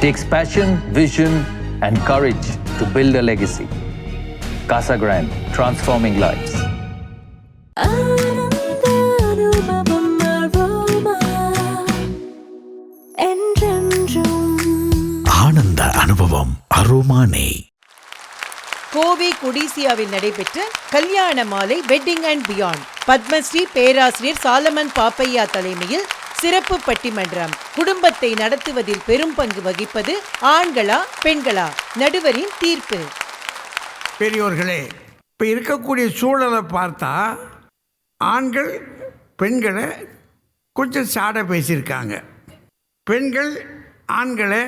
Takes passion, vision, and courage to build a legacy. Casa Grande, transforming lives. ஆனந்த அனுபவம் அரோமானே கோவை கொடிசியாவில் நடைபெற்ற கல்யாண மாலை wedding and beyond Padmashri பேராசிரியர் சாலமன் பாப்பையா தலைமையில் சிறப்பு பட்டிமன்றம். குடும்பத்தை நடத்துவதில் பெரும் பங்கு வகிப்பது ஆண்களா பெண்களா? நடுவரின் தீர்ப்பு. பெரியோர்களே இப்போ இருக்கக்கூடிய சூழலை பார்த்தா ஆண்கள் பெண்களை கொஞ்சம் சாட பேசியிருக்காங்க. பெண்கள் ஆண்களை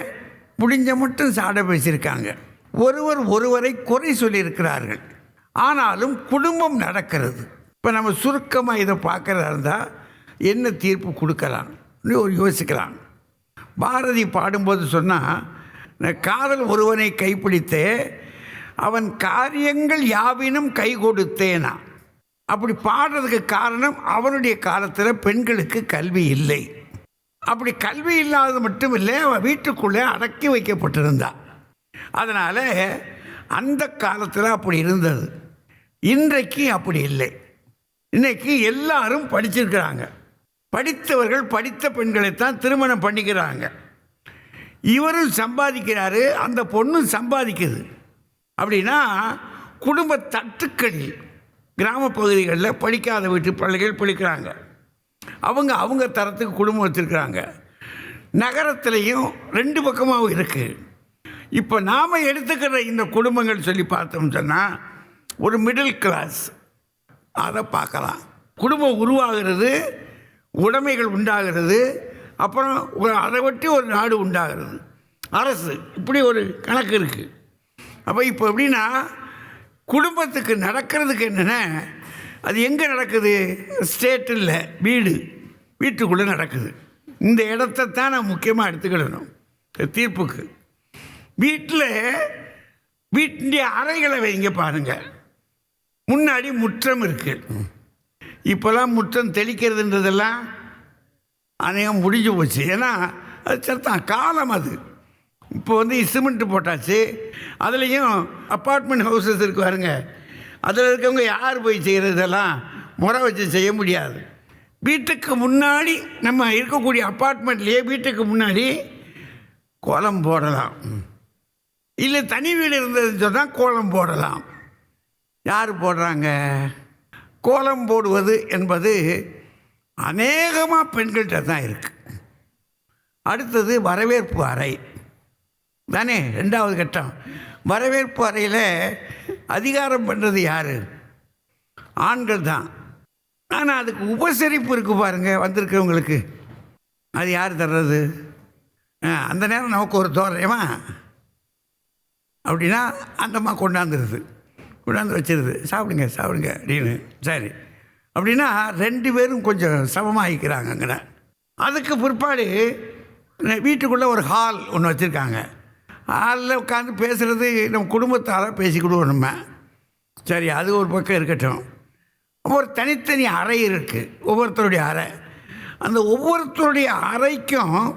முடிஞ்ச மட்டும் சாட பேசியிருக்காங்க. ஒருவர் ஒருவரை குறை சொல்லியிருக்கிறார்கள். ஆனாலும் குடும்பம் நடக்கிறது. இப்போ நம்ம சுருக்கமாக இதை பார்க்குறதா இருந்தால் என்ன தீர்ப்பு கொடுக்கலாம்னு ஒரு யோசிக்கலாம். பாரதி பாடும்போது சொன்னால் காதல் ஒருவனை கைப்பிடித்து அவன் காரியங்கள் யாவினும் கை கொடுத்தேனா? அப்படி பாடுறதுக்கு காரணம் அவனுடைய காலத்தில் பெண்களுக்கு கல்வி இல்லை. அப்படி கல்வி இல்லாதது மட்டும் இல்லை அவன் வீட்டுக்குள்ளே அடக்கி வைக்கப்பட்டிருந்தா. அதனால் அந்த காலத்தில் அப்படி இருந்தது. இன்றைக்கு அப்படி இல்லை. இன்றைக்கி எல்லாரும் படிச்சிருக்கிறாங்க. படித்தவர்கள் படித்த பெண்களைத்தான் திருமணம் பண்ணிக்கிறாங்க. இவரும் சம்பாதிக்கிறாரு அந்த பொண்ணும் சம்பாதிக்குது. அப்படின்னா குடும்ப தட்டுக்களில் கிராம பகுதிகளில் படிக்காத வீட்டு பிள்ளைகள் படிக்கிறாங்க. அவங்க அவங்க தரத்துக்கு குடும்பம் வச்சுருக்கிறாங்க. நகரத்துலேயும் ரெண்டு பக்கமாகவும் இருக்குது இப்போ நாம் எடுத்துக்கிற இந்த குடும்பங்கள் சொல்லி பார்த்தோம்னு சொன்னால் ஒரு மிடில் கிளாஸ் அதை பார்க்கலாம். குடும்பம் உருவாகிறது உடைமைகள் உண்டாகிறது. அப்புறம் ஒரு- அதை ஒட்டி ஒரு நாடு உண்டாகிறது. அரசு இப்படி ஒரு கணக்கு இருக்குது அப்போ இப்போ எப்படின்னா குடும்பத்துக்கு நடக்கிறதுக்கு என்னென்ன அது எங்கே நடக்குது? ஸ்டேட் இல்லை வீடு வீட்டுக்குள்ளே நடக்குது. இந்த இடத்தைத்தான் நான் முக்கியமாக எடுத்துக்கிடணும். தீர்ப்புக்கு. வீட்டில் வீட்டுடைய அறைகளை வைங்க பாருங்கள் முன்னாடி முற்றம் இருக்குது இப்போல்லாம் முற்றம் தெளிக்கிறதுன்றதெல்லாம் அநேகம் முடிஞ்சு போச்சு. ஏன்னா அது சரிதான். காலம் அது. இப்போ வந்து சிமெண்ட் போட்டாச்சு. அதுலேயும் அப்பார்ட்மெண்ட் ஹவுசஸ் இருக்கு பாருங்க. அதில் இருக்கவங்க யார் போய் செய்கிறதெல்லாம் முறை வச்சு செய்ய முடியாது. வீட்டுக்கு முன்னாடி நம்ம இருக்கக்கூடிய அப்பார்ட்மெண்ட்லேயே வீட்டுக்கு முன்னாடி கோலம் போடலாம். இல்லை தனி வீடு இருந்ததுன்னு சொன்னால் கோலம் போடலாம். யார் போடுறாங்க? கோலம் போடுவது என்பது அநேகமாக பெண்கள்கிட்ட தான் இருக்குது அடுத்தது வரவேற்பு அறை. தானே? ரெண்டாவது கட்டம். வரவேற்பு அறையில் அதிகாரம் பண்ணுறது யார்? ஆண்கள் தான். ஆனால் அதுக்கு உபசரிப்பு இருக்குது பாருங்கள் வந்திருக்கிறவங்களுக்கு. அது யார் தர்றது? ஆ, அந்த நேரம் நமக்கு ஒரு தோறையமா அப்படின்னா அந்தம்மா கொண்டாந்துருது. கொண்டாந்து வச்சிருது. சாப்பிடுங்க சாப்பிடுங்க அப்படின்னு. சரி. அப்படின்னா ரெண்டு பேரும் கொஞ்சம் சமமாகிக்கிறாங்க அங்கே அதுக்கு பிற்பாடு வீட்டுக்குள்ளே ஒரு ஹால் ஒன்று வச்சுருக்காங்க. ஹாலில் உட்காந்து பேசுகிறது நம்ம குடும்பத்தால் பேசிக்கிடுவோம் நம்ம. சரி அது ஒரு பக்கம் இருக்கட்டும். ஒரு தனித்தனி அறை இருக்குது ஒவ்வொருத்தருடைய அறை. அந்த ஒவ்வொருத்தருடைய அறைக்கும்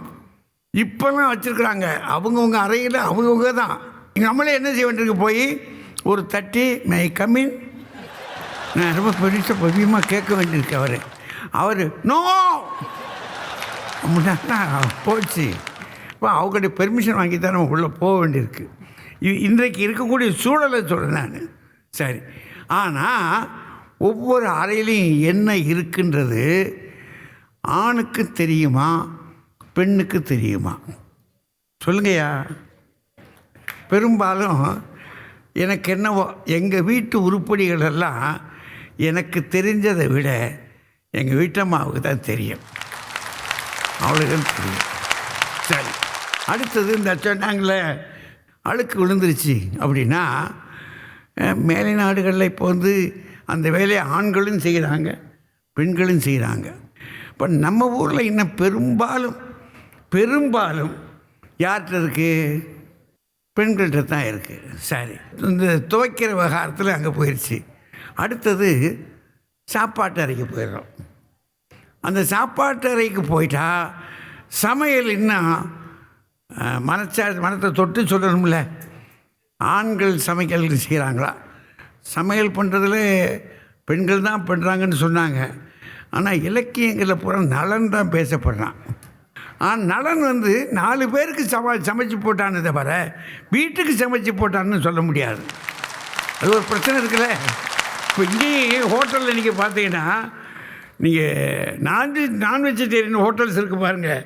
இப்போல்லாம் வச்சுருக்குறாங்க. அவங்கவுங்க அறையில் அவங்கவுங்க தான். நம்மளே என்ன செய்ய வேண்டியிருக்கு? போய் ஒரு தட்டி மை கம்மின் நான் ரொம்ப பெருச பவியமாக கேட்க வேண்டியிருக்கு அவர். அவர் நோ! அப்படின்னா போச்சு. இப்போ அவங்கள்ட்ட பெர்மிஷன் வாங்கி தான் நம்ம உள்ளே போக வேண்டியிருக்கு. இன்றைக்கு இருக்கக்கூடிய சூழலை சொல்கிறேன் நான். சரி. ஆனால் ஒவ்வொரு அறையிலையும் என்ன இருக்குன்றது ஆணுக்கு தெரியுமா பெண்ணுக்கு தெரியுமா? சொல்லுங்கய்யா. பெரும்பாலும் எனக்கு என்னவோ எங்கள் வீட்டு உருப்படிகள் எல்லாம் எனக்கு தெரிஞ்சதை விட எங்கள் வீட்டம்மாவுக்கு தான் தெரியும். அவளுக்கு தெரியும். சரி அடுத்தது இந்த சொன்னாங்களே அழுக்கு விழுந்துருச்சு அப்படின்னா மேலை நாடுகளில் இப்போ வந்து அந்த வேலையை ஆண்களும் செய்கிறாங்க பெண்களும் செய்கிறாங்க இப்போ நம்ம ஊரில் இன்னும் பெரும்பாலும் பெரும்பாலும் யார்கிட்ட இருக்குது பெண்கள்கிட்ட தான் இருக்குது சரி இந்த துவைக்கிற விவகாரத்தில் அங்கே போயிடுச்சு அடுத்தது சாப்பாட்டு அறைக்கு போயிடுறோம். அந்த சாப்பாட்டு அறைக்கு போயிட்டா சமையல் இன்னும் மனச்சா மனத்தை தொட்டு சொல்லணும்ல. ஆண்கள் சமையல் செய்கிறாங்களா சமையல் பண்ணுறதுல பெண்கள் தான் பண்ணுறாங்கன்னு சொன்னாங்க. ஆனால் இலக்கியங்களில் பூரா நலன் தான் பேசப்படுறான். ஆனால் நலன் வந்து நாலு பேருக்கு சம சமைச்சு போட்டான்னு தவிர வீட்டுக்கு சமைச்சு போட்டான்னு சொல்ல முடியாது. அது ஒரு பிரச்சனை இருக்குல்ல. இப்போ இங்கேயே ஹோட்டலில் நீங்கள் பார்த்தீங்கன்னா நீங்கள் நான்வெஜ் நான் வெஜிடேரியன் ஹோட்டல்ஸ் இருக்குது பாருங்கள்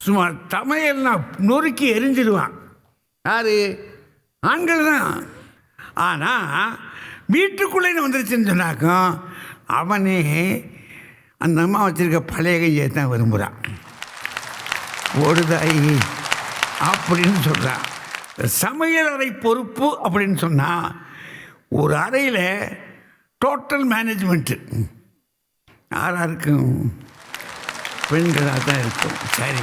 சும்மா சமையல்னா நொறுக்கி எரிஞ்சிடுவான் யார்? ஆண்கள் தான். ஆனால் வீட்டுக்குள்ளே வந்துருச்சுன்னு சொன்னாக்கும் அவனே அந்த அம்மா வச்சுருக்க பழைய கையை தான் விரும்புகிறான் ஓடுதாய் அப்படின்னு சொல்கிறான் சமையல் அறை பொறுப்பு அப்படின்னு சொன்னால் ஒரு அறையில் டோட்டல் மேனேஜ்மெண்ட்டு யாராக இருக்கும் பெண்களாக தான் இருக்கும். சரி.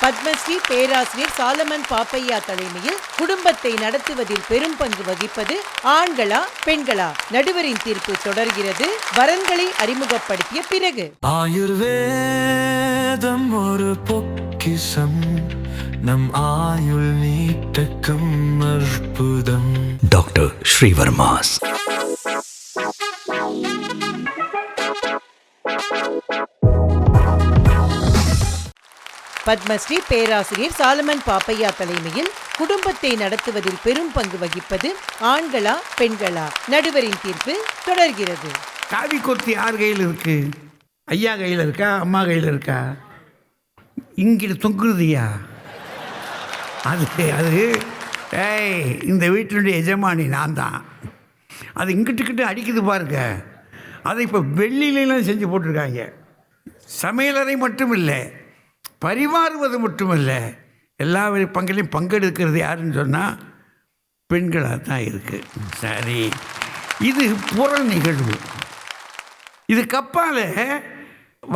பத்மஸ்ரீ பேராசிரியர் சாலமன் பாப்பையா தலைமையில் குடும்பத்தை நடத்துவதில் பெரும் பங்கு வகிப்பது ஆண்களா பெண்களா? நடுவரின் தீர்ப்பு தொடர்கிறது. வரன்களை அறிமுகப்படுத்திய பிறகு. ஆயுர்வேதம் ஒரு பொக்கிஷம் நம் ஆயுள் நீட்டக்கும் அற்புதம். டாக்டர் ஸ்ரீவர்மாஸ். பத்மஸ்ரீ பேராசிரியர் சாலமன் பாப்பையா தலைமையில் குடும்பத்தை நடத்துவதில் பெரும் பங்கு வகிப்பது ஆண்களா பெண்களா? நடுவரின் தீர்ப்பு தொடர்கிறது. காவி கொத்தி யார் கையில் இருக்கு. ஐயா கையில் இருக்கா அம்மா கையில் இருக்கா? இங்கிட்டு தொங்குறதுயா? அது அது ஏய் இந்த வீட்டினுடைய எஜமானி நான் தான் அது இங்கிட்டுக்கிட்டு அடிக்குது பாருங்க. அதை இப்போ வெள்ளியிலாம் செஞ்சு போட்டிருக்காங்க. சமையலறை மட்டும் இல்லை பரிமாறுவது மட்டும் இல்லை எல்லா வகை பங்கிலையும் பங்கெடுக்கிறது யாருன்னு சொன்னால் பெண்களாக தான் இருக்குது சரி. இது புற நிகழ்வு. இதுக்கு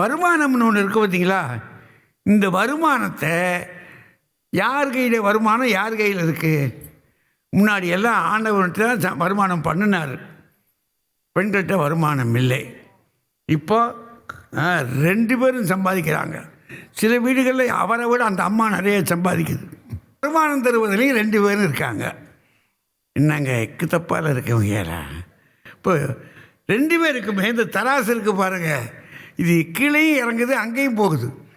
வருமானம்னு ஒன்று இருக்கு பார்த்தீங்களா இந்த வருமானத்தை யார் கையில் வருமானம் யார் கையில் இருக்குது முன்னாடி எல்லாம் ஆண்டவன்கிட்ட தான் ச- வருமானம் பண்ணினார். பெண்கள்கிட்ட வருமானம் இல்லை. இப்போ ஆ, ரெண்டு பேரும் சம்பாதிக்கிறாங்க. சில வீடுகளில் அவரை விட அந்த அம்மா நிறைய சம்பாதிக்குது. வருமானம் தருவதிலையும் ரெண்டு பேரும் இருக்காங்க. என்னங்க எக்கு தப்பால் இருக்கவங்க இப்போ ரெண்டு பேருக்குமே இந்த தராசு இருக்குது பாருங்கள் இது கீழேயும் இறங்குது அங்கேயும் போகுது.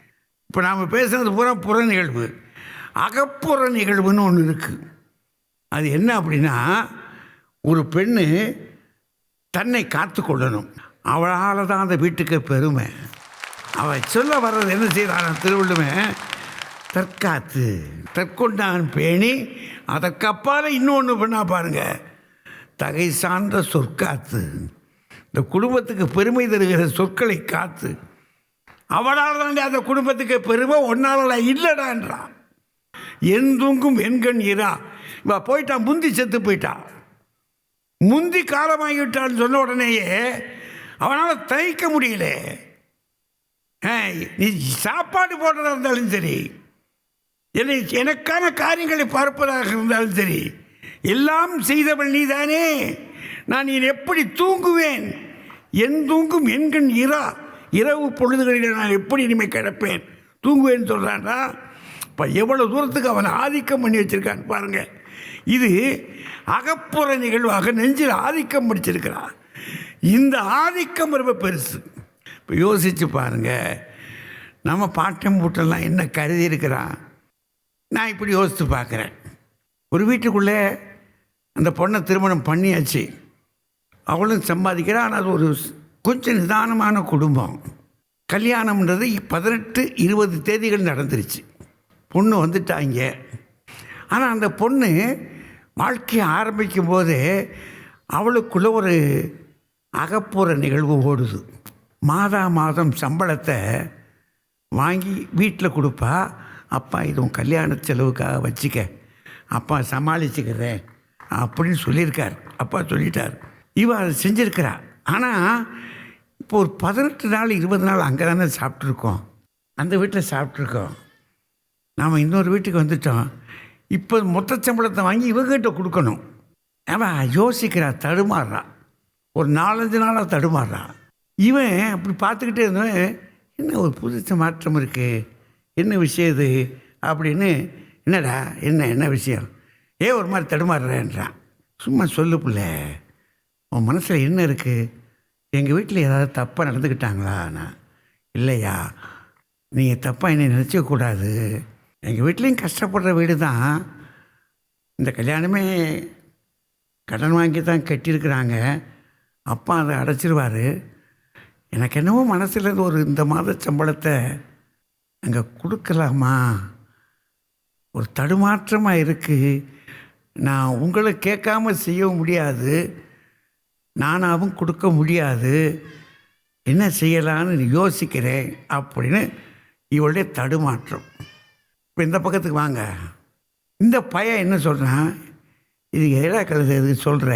இப்போ நாம் பேசுகிறது பூரா புற நிகழ்வு. அகப்புற நிகழ்வுன்னு ஒன்று இருக்குது அது என்ன அப்படின்னா ஒரு பெண்ணு தன்னை காத்து கொள்ளணும். அவளால் தான் அந்த வீட்டுக்கு பெருமை. அவள் சொல்ல வர்றது என்ன செய்கிறான் திருவள்ளுமே தற்காத்து. தற்கொண்டான் பேணி அதற்கப்பால் இன்னொன்று பண்ணா பாருங்க. தகை சார்ந்த சொற்காத்து. இந்த குடும்பத்துக்கு பெருமை தருகிற சொற்களை காத்து. அவளால் தான் அந்த குடும்பத்துக்கு பெருமை ஒன்னால இல்லைடான்றான் என் தூங்கும் எண்கண் இரா. இவ போயிட்டான் முந்தி செத்து போயிட்டான் முந்தி காலமாகிவிட்டான்னு சொன்ன உடனேயே அவனால் தைக்க முடியல. நீ சாப்பாடு போடுறதா இருந்தாலும் சரி என்னை எனக்கான காரியங்களை பார்ப்பதாக இருந்தாலும் சரி எல்லாம் செய்தவள் நீதானே. நான் நீ எப்படி தூங்குவேன்? என் தூங்கும் என்கண் இரா. இரவு பொழுதுகளில் நான் எப்படி இனிமேல் கிடப்பேன்? தூங்குவேன்னு சொல்கிறான்டா இப்போ எவ்வளோ தூரத்துக்கு அவன் ஆதிக்கம் பண்ணி வச்சிருக்கான் பாருங்கள் இது அகப்புற நிகழ்வாக நெஞ்சில் ஆதிக்கம் முடிச்சிருக்கிறான் இந்த ஆதிக்கம் ரொம்ப பெருசு. இப்போ யோசித்து பாருங்கள் நம்ம பாட்டம் பூட்டெல்லாம் என்ன கருதி இருக்கிறான்? நான் இப்படி யோசித்து பார்க்குறேன். ஒரு வீட்டுக்குள்ளே அந்த பொண்ணை திருமணம் பண்ணியாச்சு. அவளும் சம்பாதிக்கிறான். ஆனால் அது ஒரு கொஞ்சம் நிதானமான குடும்பம். கல்யாணம்ன்றது பதினெட்டு இருபது தேதிகள் நடந்துருச்சு. பொண்ணு வந்துட்டாங்க. ஆனால் அந்த பொண்ணு வாழ்க்கையை ஆரம்பிக்கும் போது அவளுக்குள்ள ஒரு அகப்புற நிகழ்வு ஓடுது. மாதா மாதம் சம்பளத்தை வாங்கி வீட்டில் கொடுப்பா. அப்பா இது உன் கல்யாண செலவுக்காக வச்சுக்க. அப்பா சமாளிச்சுக்கிறேன். அப்படின்னு சொல்லியிருக்கார். அப்பா சொல்லிட்டார். இவ அதை செஞ்சுருக்கிறாள் ஆனால் இப்போ ஒரு பதினெட்டு நாள் இருபது நாள் அங்கே தானே சாப்பிட்ருக்கோம் அந்த வீட்டில் சாப்பிட்ருக்கோம் நாம் இன்னொரு வீட்டுக்கு வந்துட்டோம். இப்போ மொத்த சம்பளத்தை வாங்கி இவங்ககிட்ட கொடுக்கணும். அவன் யோசிக்கிறா தடுமாறுறா. ஒரு நாலஞ்சு நாளாக தடுமாறுறா. இவன் அப்படி பார்த்துக்கிட்டே இருந்தவன் என்ன ஒரு புதுச்ச மாற்றம் இருக்குது என்ன விஷயம் இது? அப்படின்னு என்னடா என்ன என்ன விஷயம்? ஏ ஒரு மாதிரி தடுமாறுறேன்றான். சும்மா சொல்லு பிள்ளை. உன் மனசில் என்ன இருக்குது எங்கள் வீட்டில் ஏதாவது தப்பாக நடந்துக்கிட்டாங்களா நான் இல்லையா? நீங்கள் தப்பாக என்னை நினச்சிக்கக்கூடாது எங்கள் வீட்லேயும் கஷ்டப்படுற வீடு தான் இந்த கல்யாணமே கடன் வாங்கி தான் கட்டியிருக்கிறாங்க. அப்பா அதை அடைச்சிருவார். எனக்கு என்னவோ மனசில் ஒரு இந்த மாத சம்பளத்தை அங்கே கொடுக்கலாமா? ஒரு தடுமாற்றமாக இருக்குது நான் உங்களை கேட்காம செய்யவும் முடியாது. நானாவும் கொடுக்க முடியாது. என்ன செய்யலான்னு யோசிக்கிறேன் அப்படின்னு இவளுடைய தடுமாற்றம். இப்போ இந்த பக்கத்துக்கு வாங்க. இந்த பையன் என்ன சொல்கிறான் இது ஏழா கழுது இது சொல்கிற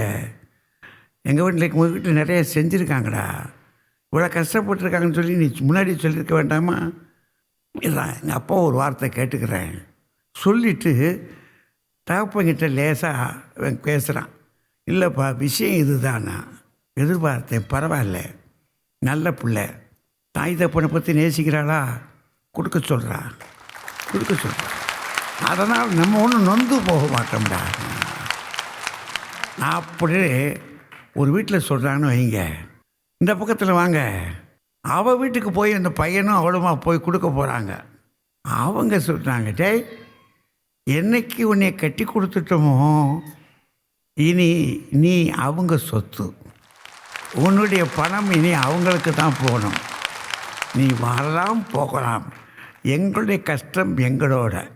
எங்கள் வீட்டில் உங்கள் வீட்டில் நிறைய செஞ்சுருக்காங்கடா. இவ்வளோ கஷ்டப்பட்டுருக்காங்கன்னு சொல்லி நீ முன்னாடி சொல்லியிருக்க வேண்டாமா? இல்லை எங்கள் அப்பா ஒரு வார்த்தை கேட்டுக்கிறேன் சொல்லிவிட்டு தகப்பங்கிட்ட லேசாக பேசுகிறான் இல்லைப்பா விஷயம் இதுதானா? எதிர்பார்த்தேன் பரவாயில்ல. நல்ல பிள்ளை. தாய் தப்பனை பற்றி நேசிக்கிறாளா? கொடுக்க சொல்கிறா கொடுக்க சொல்கிறா அதனால் நம்ம ஒன்றும் நொந்து போக மாட்டோம்டா. அப்படி ஒரு வீட்டில் சொல்கிறான்னு வைங்க. இந்த பக்கத்தில் வாங்க. அவள் வீட்டுக்கு போய் அந்த பையனும் அவளுமா போய் கொடுக்க போகிறாங்க அவங்க சொல்கிறாங்க டேய் என்னைக்கு உன்னை கட்டி கொடுத்துட்டோமோ இனி நீ அவங்க சொத்து. உன்னுடைய பணம் இனி அவங்களுக்கு தான் போகணும். நீ வரலாம் போகலாம். எங்களுடைய கஷ்டம் எங்களோட.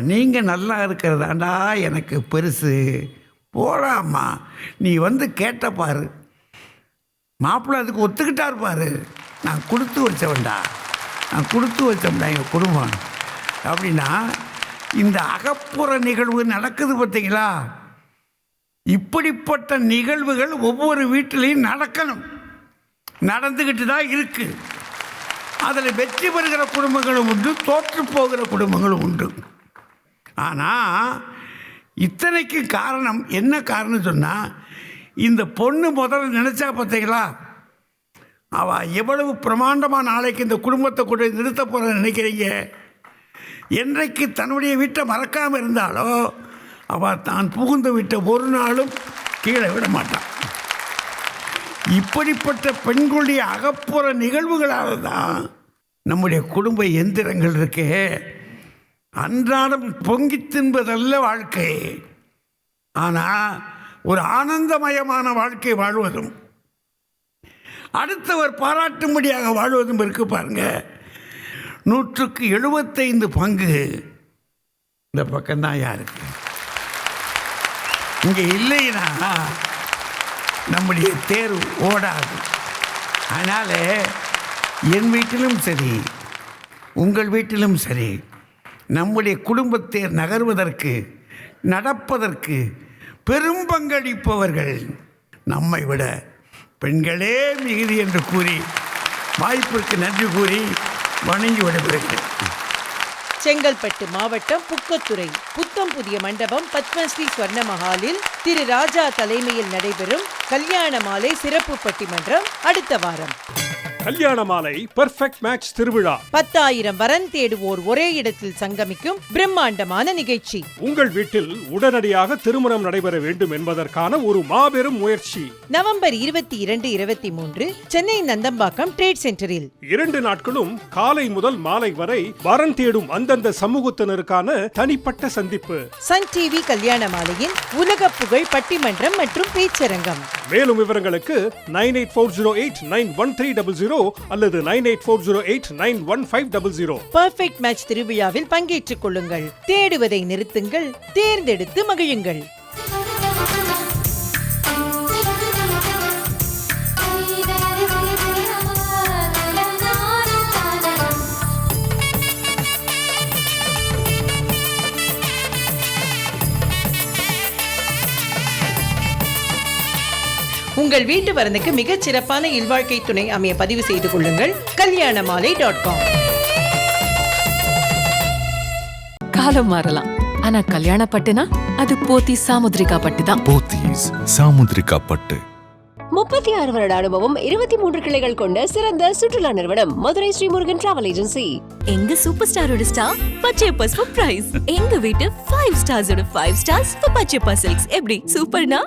நீங்கள் நல்லா இருக்கிறதாண்டா எனக்கு பெருசு. போகலாம்மா நீ வந்து கேட்ட பாரு. மாப்பிள்ளை அதுக்கு ஒத்துக்கிட்டார் பாரு. நான் கொடுத்து வச்சவன்டா. நான் கொடுத்து வச்சவன்டா எங்கள் குடும்பம். அப்படின்னா இந்த அகப்புற நிகழ்வு நடக்குது பார்த்தீங்களா? இப்படிப்பட்ட நிகழ்வுகள் ஒவ்வொரு வீட்டிலையும் நடக்கணும். நடந்துக்கிட்டு தான் இருக்கு. அதில் வெற்றி பெறுகிற குடும்பங்களும் உண்டு தோற்று போகிற குடும்பங்களும் உண்டு. ஆனால் இத்தனைக்கு காரணம் என்ன காரணம் சொன்னால் இந்த பொண்ணு முதல்ல நினச்சா பார்த்தீங்களா அவள் எவ்வளவு பிரமாண்டமாக நாளைக்கு இந்த குடும்பத்தை கொண்டு நிறுத்த போகிற நினைக்கிறீங்க? என்றைக்கு தன்னுடைய வீட்டை மறக்காமல் இருந்தாலோ அவள் தான் புகுந்து விட்ட ஒரு நாளும் கீழே விட மாட்டான். இப்படிப்பட்ட பெண்களுடைய அகப்புற நிகழ்வுகளால் தான் நம்முடைய குடும்ப எந்திரங்கள் இருக்கே. அன்றாடம் பொங்கி தின்பதல்ல வாழ்க்கை. ஆனால் ஒரு ஆனந்தமயமான வாழ்க்கை வாழ்வதும் அடுத்தவர் பாராட்டும்படியாக வாழ்வதும் இருக்கு பாருங்க. நூற்றுக்கு எழுபத்தைந்து பங்கு இந்த பக்கம்தான் யாருக்கு? இங்கே இல்லைன்னா நம்முடைய தேர் ஓடாது. அதனால் என் வீட்டிலும் சரி உங்கள் வீட்டிலும் சரி நம்முடைய குடும்பத்தேர் நகர்வதற்கு நடப்பதற்கு பெரும் பங்களிப்பவர்கள் நம்மை விட பெண்களே மிகுதி என்று கூறி வாய்ப்பிற்கு நன்றி கூறி வணங்கி விடைபெறுகிறேன். செங்கல்பட்டு மாவட்டம் புக்கத்துறை புத்தம் புதிய மண்டபம் பத்மஸ்ரீ ஸ்வர்ண மஹாலில் திரு ராஜா தலைமையில் நடைபெறும் கல்யாண மாலை சிறப்பு பட்டிமன்றம் அடுத்த வாரம். கல்யாண மாலை பெர்ஃபெக்ட் மேட்ச் திருவிழா. பத்தாயிரம் வரன் தேடுவோர் ஒரே இடத்தில் சங்கமிக்கும் பிரம்மாண்டமான நிகழ்ச்சி. உங்கள் வீட்டில் உடனடியாக திருமணம் நடைபெற வேண்டும் என்பதற்கான ஒரு மாபெரும் முயற்சி. நவம்பர் இருபத்தி இரண்டு இருபத்தி மூன்று சென்னை நந்தம்பாக்கம் ட்ரேட் சென்டரில் இரண்டு நாட்களும் காலை முதல் மாலை வரை வரன் தேடும் அந்தந்த சமூகத்தினருக்கான தனிப்பட்ட சந்திப்பு. சன் டிவி கல்யாண மாலையின் உலக புகழ் பட்டிமன்றம் மற்றும் பேச்சரங்கம். மேலும் விவரங்களுக்கு nine eight four zero eight nine one three double zero அல்லது nine eight four zero eight nine one five double zero. Perfect match திருவிழாவில் பங்கேற்றுக் கொள்ளுங்கள். தேடுவதை நிறுத்துங்கள். தேர்ந்தெடுத்து மகிழுங்கள். உங்கள் வீட்டு வரனுக்கு மிகச் சிறப்பான இல்வாழ்க்கை துணை அமைய பதிவு செய்து கொள்ளுங்கள். கல்யாண மாலை டாட் காம் காலம் மாறலாம். ஆனா கல்யாண பட்டுனா அது போத்தி சாமுத்ரிகா பட்டு தான். போத்தீஸ் சாமுத்ரிகா பட்டு. முப்பத்தி ஆறு வருட அனுபவம் இருபத்தி மூன்று கிளைகள் கொண்ட சிறந்த சுற்றுலா நிறுவனம் மதுரை ஸ்ரீமுருகன் டிராவல் ஏஜென்சி எங்க சூப்பர் ஸ்டாரோட ஸ்டார் பச்சையப்பஸ் ஃபார் பிரைஸ் எங்க வீட்டு five ஸ்டார்ஸோட five stars for Pachaiyappa silks எப்படி? சூப்பர்னா